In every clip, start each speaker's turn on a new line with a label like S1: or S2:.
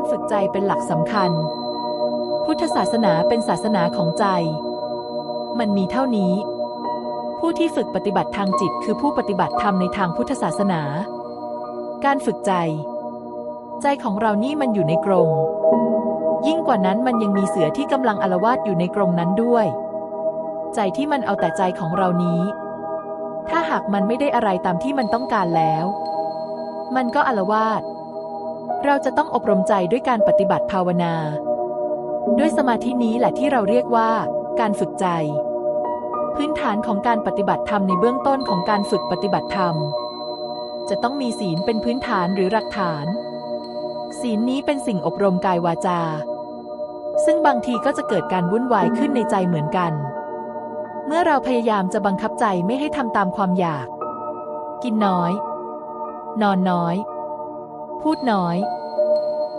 S1: การฝึกใจเป็นหลักสำคัญ พุทธศาสนาเป็นศาสนาของใจ มันมีเท่านี้ ผู้ที่ฝึกปฏิบัติทางจิตคือผู้ปฏิบัติธรรมในทางพุทธศาสนา การฝึกใจ ใจของเรานี่มันอยู่ในกรง ยิ่งกว่านั้นมันยังมีเสือที่กำลังอาลวาดอยู่ในกรงนั้นด้วย ใจที่มันเอาแต่ใจของเรานี้ ถ้าหากมันไม่ได้อะไรตามที่มันต้องการแล้ว มันก็อาลวาด เราจะต้องอบรมใจด้วยการปฏิบัติภาวนา ด้วยสมาธินี้แหละที่เราเรียกว่า การฝึกใจ พื้นฐานของการปฏิบัติธรรมในเบื้องต้นของการฝึกปฏิบัติธรรม จะต้องมีศีลเป็นพื้นฐานหรือหลักฐาน ศีลนี้เป็นสิ่งอบรมกายวาจา ซึ่งบางทีก็จะเกิดการวุ่นวายขึ้นในใจเหมือนกัน เมื่อเราพยายามจะบังคับใจไม่ให้ทำตามความอยาก กินน้อย นอนน้อย พูดน้อย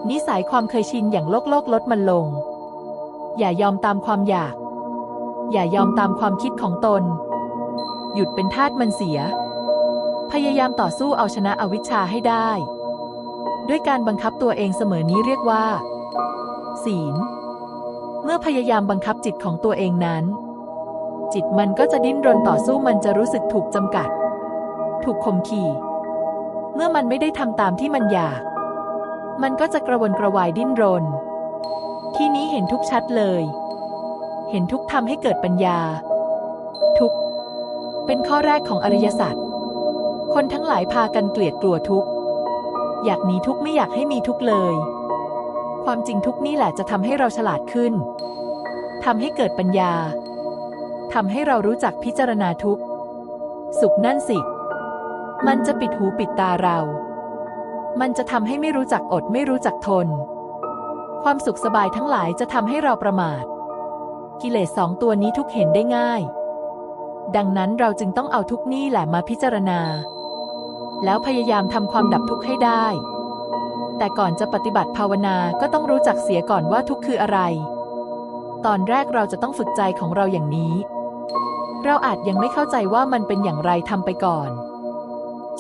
S1: นิสัยความเคยชินอย่างโลกโลกลดมันลง อย่ายอมตามความอยาก อย่ายอมตามความคิดของตน หยุดเป็นทาสมันเสีย พยายามต่อสู้เอาชนะอวิชชาให้ได้ ด้วยการบังคับตัวเองเสมอนี้เรียกว่า ศีล เมื่อพยายามบังคับจิตของตัวเองนั้น จิตมันก็จะดิ้นรนต่อสู้มันจะรู้สึกถูกจำกัด ถูกข่มขี่ เมื่อมันไม่ได้ทำตามที่มันอยาก มันก็จะกระวนกระวายดิ้นรน ที่นี้เห็นทุกชัดเลย เห็นทุกทำให้เกิดปัญญา ทุกเป็นข้อแรกของอริยสัจคนทั้งหลายพากันเกลียดกลัวทุกอยากหนีทุกไม่อยากให้มีทุกเลย ความจริงทุกนี่แหละจะทำให้เราฉลาดขึ้นทำให้เกิดปัญญาทำให้เรารู้จักพิจารณาทุกสุขนั่นสิ มันจะปิดหูปิดตาเรา มันจะทำให้ไม่รู้จักอดไม่รู้จักทน ความสุขสบายทั้งหลายจะทำให้เราประมาท กิเลสสองตัวนี้ทุกเห็นได้ง่าย ดังนั้นเราจึงต้องเอาทุกนี่แหละมาพิจารณา แล้วพยายามทำความดับทุกข์ให้ได้ แต่ก่อนจะปฏิบัติภาวนาก็ต้องรู้จักเสียก่อนว่าทุกข์คืออะไร ตอนแรกเราจะต้องฝึกใจของเราอย่างนี้ เราอาจยังไม่เข้าใจว่ามันเป็นอย่างไรทำไปก่อน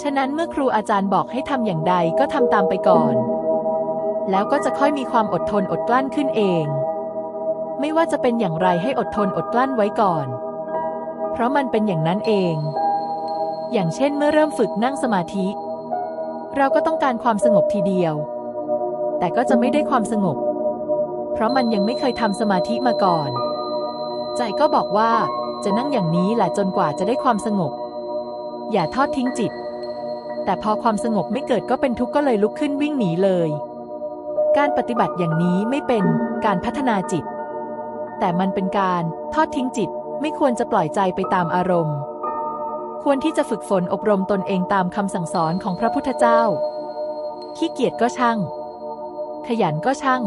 S1: ฉะนั้นเมื่อครูอาจารย์บอกให้ทำอย่างใดก็ทำตามไปก่อน แล้วก็จะค่อยมีความอดทนอดกลั้นขึ้นเอง ไม่ว่าจะเป็นอย่างไรให้อดทนอดกลั้นไว้ก่อน เพราะมันเป็นอย่างนั้นเอง อย่างเช่นเมื่อเริ่มฝึกนั่งสมาธิ เราก็ต้องการความสงบทีเดียว แต่ก็จะไม่ได้ความสงบ เพราะมันยังไม่เคยทำสมาธิมาก่อน ใจก็บอกว่าจะนั่งอย่างนี้แหละจนกว่าจะได้ความสงบ อย่าทอดทิ้งจิต แต่พอความสงบไม่เกิดก็เป็นทุกข์ก็เลยลุกขึ้นวิ่งหนีเลย การปฏิบัติอย่างนี้ไม่เป็นการพัฒนาจิต แต่มันเป็นการทอดทิ้งจิตไม่ควรจะปล่อยใจไปตามอารมณ์ ควรที่จะฝึกฝนอบรมตนเองตามคำสั่งสอนของพระพุทธเจ้า ขี้เกียจก็ช่าง ขยันก็ช่าง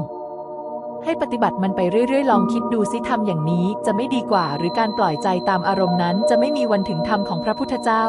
S1: ให้ปฏิบัติมันไปเรื่อยๆ ลองคิดดูซิทำอย่างนี้จะไม่ดีกว่า หรือการปล่อยใจตามอารมณ์นั้น จะไม่มีวันถึงธรรมของพระพุทธเจ้า